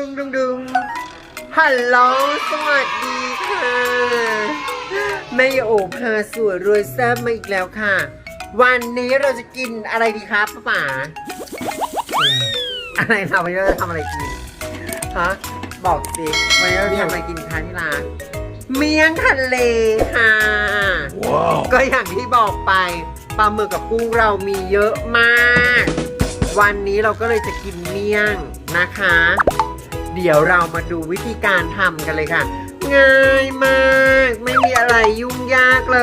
ดุงดุงดุงฮัลโหลสวัสดีค่ะ แม่โอพาสวยรวยแซ่บมาอีกแล้วค่ะ วันนี้เราจะกินอะไรดีครับป้าป๋าอะไรเราวันนี้เราจะทำอะไรกินฮะบอกสิวันนี้เราจะทำอะไรกินคะที่ร้านเมี่ยงทะเลค่ะ ก็อย่างที่บอกไปปลาหมึกกับกุ้งเรามีเยอะมาก วันนี้เราก็เลยจะกินเมี่ยงนะคะ เดี๋ยวเรามาดูวิธีการทำกันเลยค่ะ ง่ายมาก ไม่มีอะไรยุ่งยากเล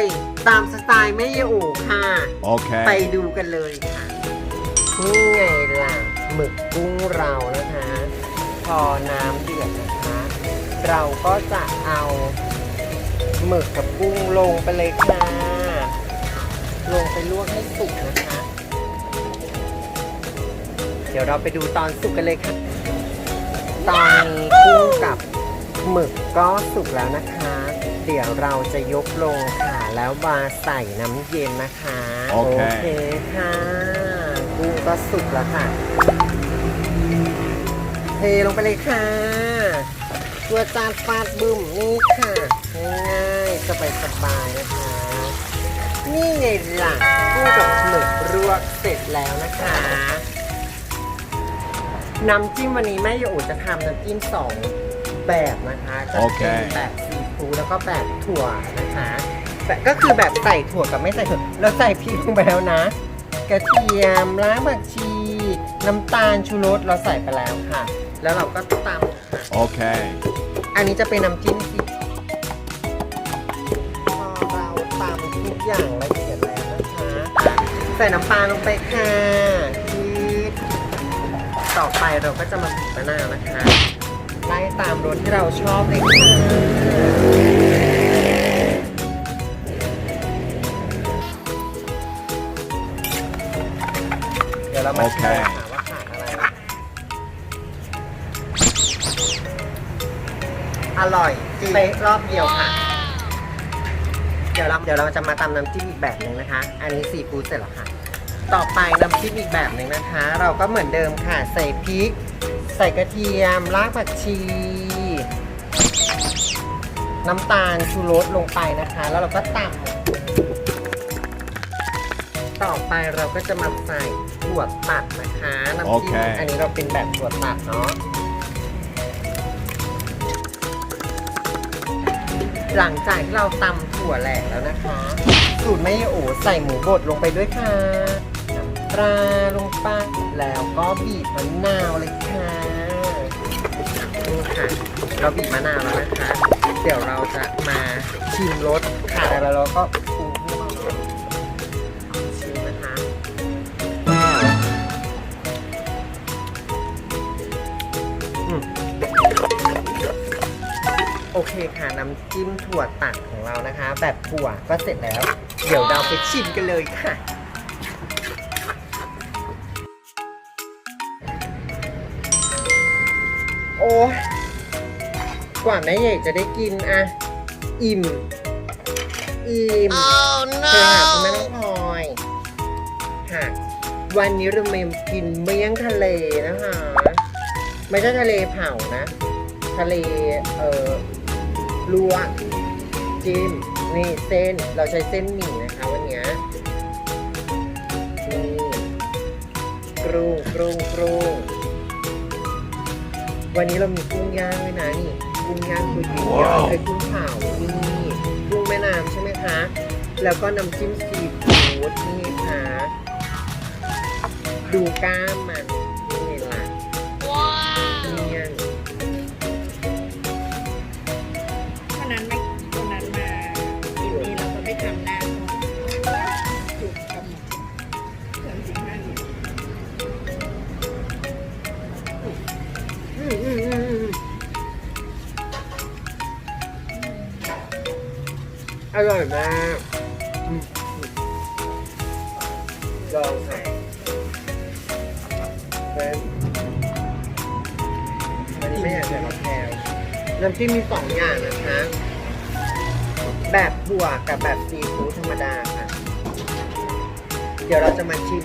ย ตามสไตล์แม่ยายโอค่ะไป Okay. ดูกันเลยค่ะ นี่ไงล่ะหมึกกุ้งเรานะคะ พอน้ำเดือดนะคะ เราก็จะเอาหมึกกับกุ้งลงไปเลยค่ะ ลงไปลวกให้สุกนะคะ เดี๋ยวเราไปดูตอนสุกกันเลยค่ะ ตอนนี้กุ้งกับหมึกก็สุกแล้วนะคะ เดี๋ยวเราจะยกลงค่ะแล้วมาใส่น้ำเย็นนะคะโอเคเคค่ะกุ้งก็สุกแล้วค่ะ เทลงไปเลยค่ะตัวจานฟาดบึ้มนี่ค่ะง่ายๆสบายสบายๆนะคะ นี่ไงล่ะกุ้งกับหมึกรวกเสร็จแล้วนะคะ น้ำจิ้มวันนี้แม่โยอูจะทำน้ำจิ้มสองแบบนะคะจะโอเคเป็นแบบซีฟู้ดแล้วก็แบบถั่วนะคะแบบก็คือแบบใส่ถั่วกับไม่ใส่ถั่วเราใส่พริกลงไปแล้วนะ กระเทียมล้างผักชี น้ำตาลชูรสเราใส่ไปแล้วค่ะ แล้วเราก็ตำค่ะ Okay. อันนี้จะเป็นน้ำจิ้มซีพอเราตำทุกอย่างละเอียดแล้วนะคะ ใส่น้ำปลาลงไปค่ะที่ ต่อไปเราก็จะมาบีบมะนาวนะคะไล่ตามรสที่เราชอบเลยค่ะเดี๋ยวเรามาชิมกันค่ะว่าขาดอะไรอร่อยเป๊ะรอบเดียวค่ะ เดี๋ยวเราเดี๋ยวเราจะมาตำน้ำจิ้มอีกแบบหนึ่งนะคะ อันนี้ซีฟู้ดเสร็จแล้วค่ะ ต่อไปน้ำจิ้มอีกแบบหนึ่งนะคะ เราก็เหมือนเดิมค่ะ ใส่พริก ใส่กระเทียม รากผักชี น้ำตาลชูรสลงไปนะคะ แล้วเราก็ตำต่อไปเราก็จะมาใส่ถั่วตัดนะคะน้ำโอจิ้เคมอันนี้เราเป็นแบบถั่วตัดเนาะ หลังจากที่เราตำถั่วแหลกแล้วนะคะ สูตรแม่ยายโอใส่หมูบดลงไปด้วยค่ะน้ำ ปลาลงไปแล้วก็บีบมะนาวเลยค่ะนี่ค่ะ เราบีบมะนาวแล้วนะคะ เดี๋ยวเราจะมาชิมรสค่ะแล้วเราก็ปรุงให้เราชิมนะคะอืมโอเคค่ะน้ำจิ้มถั่วตัดของเรานะคะ แบบถั่วก็เสร็จแล้ว เดี๋ยวเราไปชิมกันเลยค่ะ อ้ยกว่าแม่ใหญ่จะได้กินอะอิ่ม อิ่ม Oh เชิญค่ะคุณแม่น้องพลอยค่ะวันนี้เราเมมกินเมี่ยงทะเลนะคะ ไม่ใช่ทะเลเผานะ ทะเลเอ่อลวกจิ้มนี่เส้นเราใช้เส้นหมี่นะคะวันเนี้ยนี่กรุงกรุงกรุง วันนี้เรามีกุ้งย่างด้วยนะนี่กุ้งย่างคือกุ้งย่างว้าวไอ้กุ้งเผานี่กุ้งแม่น้ำใช่ไหมคะ แล้วก็น้ำจิ้มซีฟู้ดนี่ค่ะดูกล้ามมัน อร่อยมากอืมลองค่ะเป็นอันนี้ไม่อยากจะรับแพวน้ำจิ้มมีสองอย่างนะคะ แบบบัวกับแบบซีฟู้ดธรรมดาค่ะ เดี๋ยวเราจะมาชิม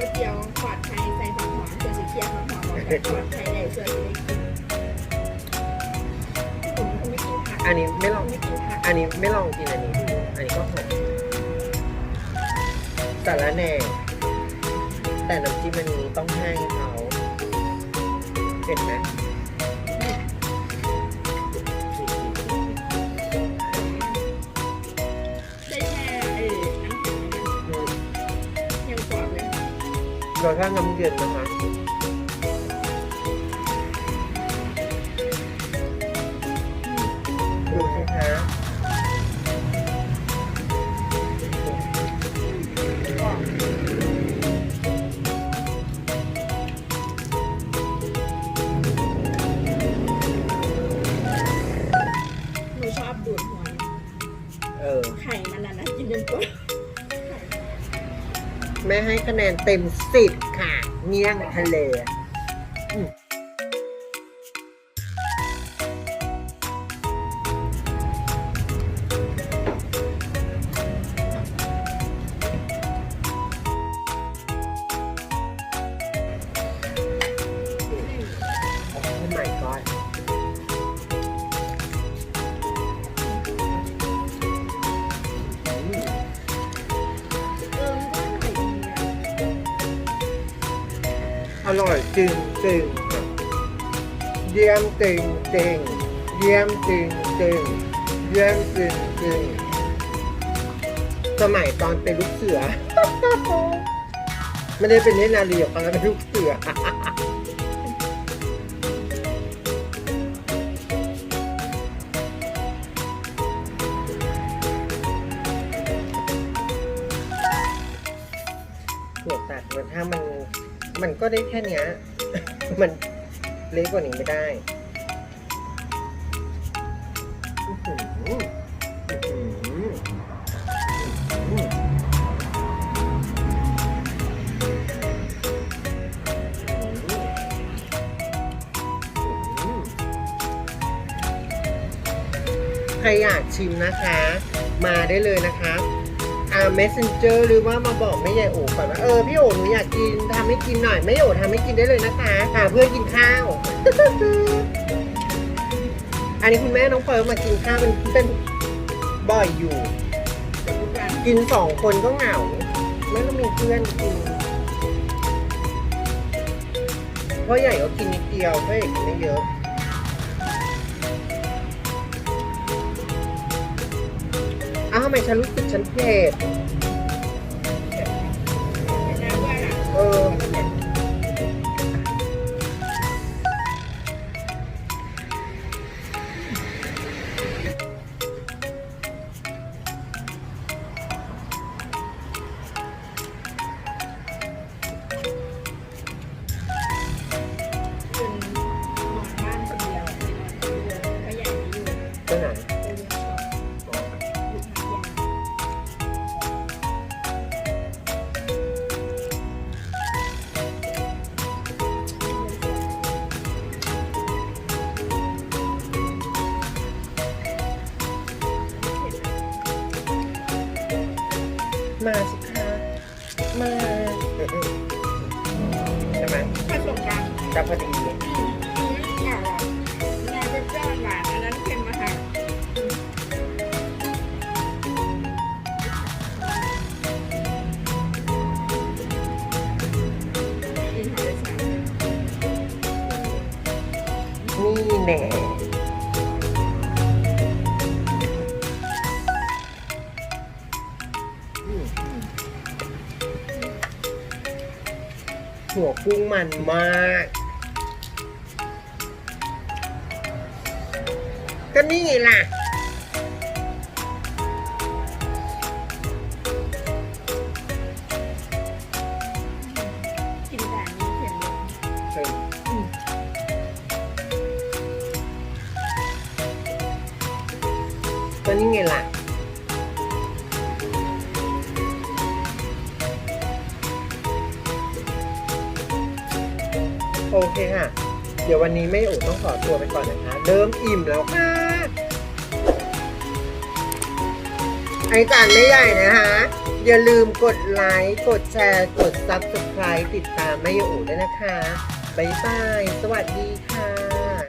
ยายเจียวขอดไทยใส่ผักหอมเสือสีเขียวผักหอมหอกแต่ขอดไทยได้เสือสีได้กินผมไม่กินผักอันนี้ไม่ลอง ไม่กินผักอันนี้ไม่ลองกินอันนี้ อันนี้ก็หอมแต่ละแหน่ แต่น้ำจิ้มอันนี้ต้องให้เขาเห็นไหม รสชาติน้ำ คะแนนเต็มสิบค่ะเงี้ยงทะเล อร่อยจริงจริงเยี่ยมจริงจริงเยี่ยมจริงจริงเยี่ยมจริงจริงสมัยตอนเป็นลูกเสือ ไม่ได้เป็นเนนารีหรอกตอนนั้นเป็นลูกเสือ มันก็ได้แค่นี้มันเล็กกว่านี้ไม่ได้ใครอยากชิมนะคะ มาได้เลยนะคะ อ่า messenger หรือว่ามาบอกแม่ยายโอ๋ก่อนว่าเออพี่โอ๋หนูอยากกินทำให้กินหน่อยแม่ยายโอ๋ทำให้กินได้เลยนะคะหาเพื่อนกินข้าว อันนี้คุณแม่น้องเฟิร์นมากินข้าวเป็นเป็นบ่อยอยู่ กินสองคนก็เหงาไม่ต้องมีเพื่อนกินพราะใหญ่ก็กินนิดเดียวพราะเอกกินไม่เยอะ ไมฉันรู้สึกฉันเผ็ดเออ มาใช่ไหมผสมกันจะพอดีอืมอืมอร่อยงานเปรี้ยวๆหวานอันนั้นเค็มมาค่ะนี่แน่ กุ้งมันมาก ก็นี่ไงล่ะก็นี่ไงล่ะ โอเคค่ะ เดี๋ยววันนี้แม่อู๋ต้องขอตัวไปก่อนนะคะ เริ่มอิ่มแล้วค่ะ ไอจานไม่ใหญ่นะคะ อย่าลืมกดไลค์ กดแชร์ กด Subscribe ติดตามแม่อู๋ด้วยนะคะ บ๊ายบาย สวัสดีค่ะ